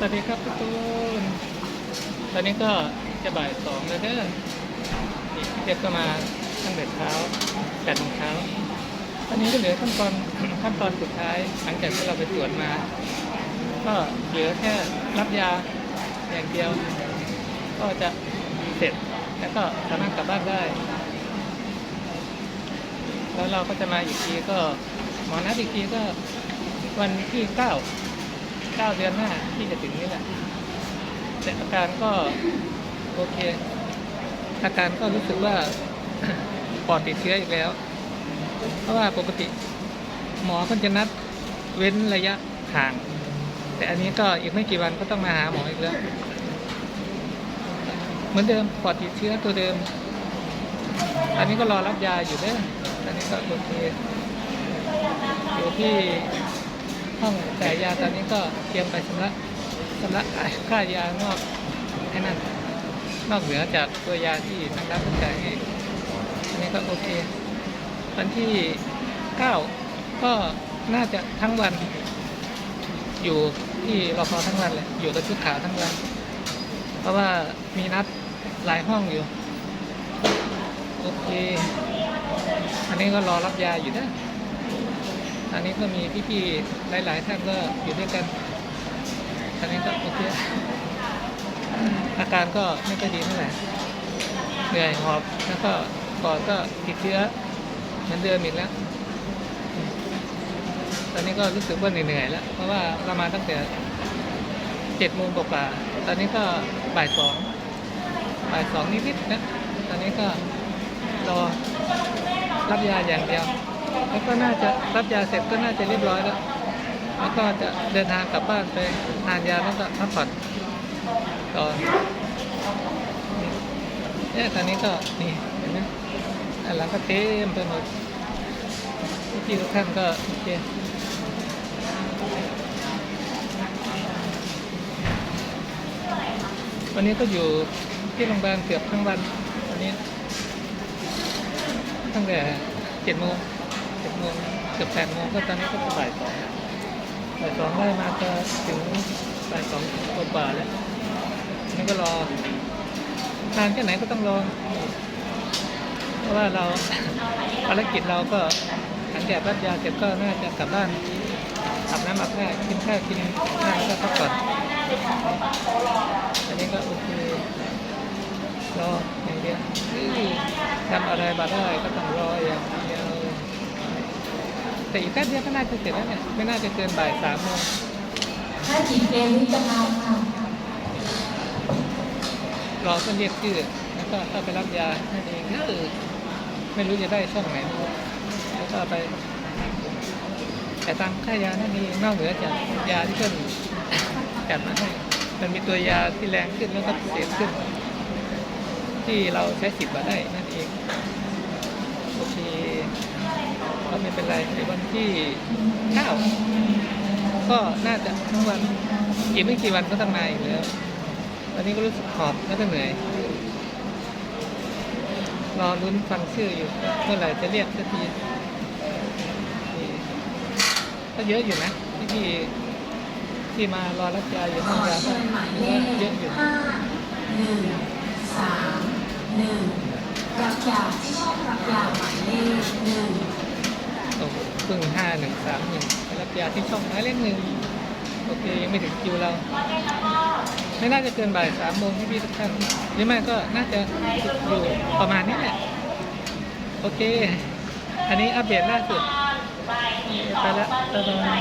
สวัสดีครับทุกคนตอนนี้ก็จะบ่ายสองแล้วเด้อพี่เพก็มาตั้งแต่เช้าแปดโมงเช้า ตอนนี้ก็เหลือขั้นตอนขั้นตอนสุดท้าย หลังจากที่เราไปตรวจมา ก็เหลือแค่รับยาอย่างเดียว ก็จะเสร็จแล้วก็สามารถกลับบ้านได้ แล้วเราก็จะมาอีกทีก็หมอนัดอีกทีก็วันที่เก้า เก้าเดือนหน้าที่จะถึงนี่แหละแต่อาการก็โอเค อาการก็รู้สึกว่าปอดติดเชื้ออีกแล้ว เพราะว่าปกติ หมอเพิ่นจะนัดเว้นระยะห่าง แต่อันนี้ก็อีกไม่กี่วันก็ต้องมาหาหมออีกแล้ว เหมือนเดิมปอดติดเชื้อตัวเดิม อันนี้ก็รอรับยาอยู่เด้ออันนี้ก็โอเคอยู่ที่ ห้องจ่ายยาตอนนี้ก็เตรียมไปชำระชำระค่ายานอกให้นั่นนอกเหนือจากตัวยาที่ทางร้านต้องจ่ายให้อันนี้ก็โอเควันที่เก้าก็น่าจะทั้งวัน อยู่ที่รอพอทั้งวันเลยอยู่กับชุดขาวทั้งวัน เพราะว่ามีนัดหลายห้องอยู่ โอเค อันนี้ก็รอรับยาอยู่นะ อันนี้ก็มีพี่ๆหลายๆท่านก็อยู่ด้วยกันอันนี้ก็โอเคอาการก็ไม่ค่อยดีเท่าไหร่เหนื่อยหอบแล้วก็ปอดก็ติดเชื้อเหมือนเดิมอีกแล้ว ตอนนี้ก็รู้สึกว่าเหนื่อยแล้ว เพราะว่าเรามาตั้งแต่เจ็ดโมงกว่าตอนนี้ก็บ่ายสองบ่ายสองนิดๆนะ ตอนนี้ก็รอรับยาอย่างเดียว แล้วก็น่าจะรับยาเสร็จก็น่าจะเรียบร้อยแล้ว แล้วก็จะเดินทางกลับบ้านไปทานยาแล้วก็พักผ่อนก่อนเนี่ยตอนนี้ก็นี่เห็นไหมอันหลังก็เต็มไปหมดพี่ทุกท่านก็โอเควันนี้ก็อยู่ที่โรงพยาบาลเกือบทั้งวันวันนี้ตั้งแต่เจ็ดโมง โมงเกือบแปดโมงก็ตอนนี้ก็บ่ายสองบ่ายสองได้มาจะถึงบ่ายสองกว่าๆแล้วนี่ก็รอนานแค่ไหนก็ต้องรอเพราะว่าเราภารกิจเราก็หลังจากรับยาเสร็จก็น่าจะกลับบ้านอาบน้ำอาบท่กินข้าวกินข้าวแล้วก็พักผ่อนอันนี้ก็โอเครออย่างเดียวทำอะไรมาได้ก็ต้องรออย่าง แต่อีกแป๊บเดียวก็น่าจะเสร็จแล้วเนี่ยไม่น่าจะเกินบ่ายสามโมงถ้าจีบเกมนี่จะมาค่ะรอเพื่อนเรียกชื่อแล้วก็เข้าไปรับยานั่นเองเออไม่รู้จะได้ช่องไหนไม่รู้แล้วก็ไปแต่ตามค่ายานั่นเองนอกเหนือจากยาที่เพื่อนจัดมาให้มันมีตัวยาที่แรงขึ้นแล้วก็พิเศษขึ้น ที่เราใช้สิทธิ์มาได้นั่นเอง โอเคก็ไม่เป็นไรในวันที่เก้าก็น่าจะทั้งวันอีกไม่กี่วันก็ต้องมาอีกแล้วตอนนี้ก็รู้สึกหอบแล้วก็เหนื่อยรอลุ้นฟังชื่ออยู่เมื่อไหร่จะเรียกสักทีก็เยอะอยู่นะที่ที่ที่มารอรับยาอยู่ขห้องยาเยอะอยู่ห้าหนึ่งสามหนึ่งรับยา โอ้ครึ่งห้าหนึ่งสามหนึ่งรับยาที่ช่องหมายเลขหนึ่งโอเคยังไม่ถึงคิวเรา ไม่น่าจะเกินบ่ายสามโมงพี่ๆทุกท่านหรือไม่ก็น่าจะอยู่ประมาณนี้แหละ โอเค อันนี้อัปเดตล่าสุดไปแล้วบ๊ายบาย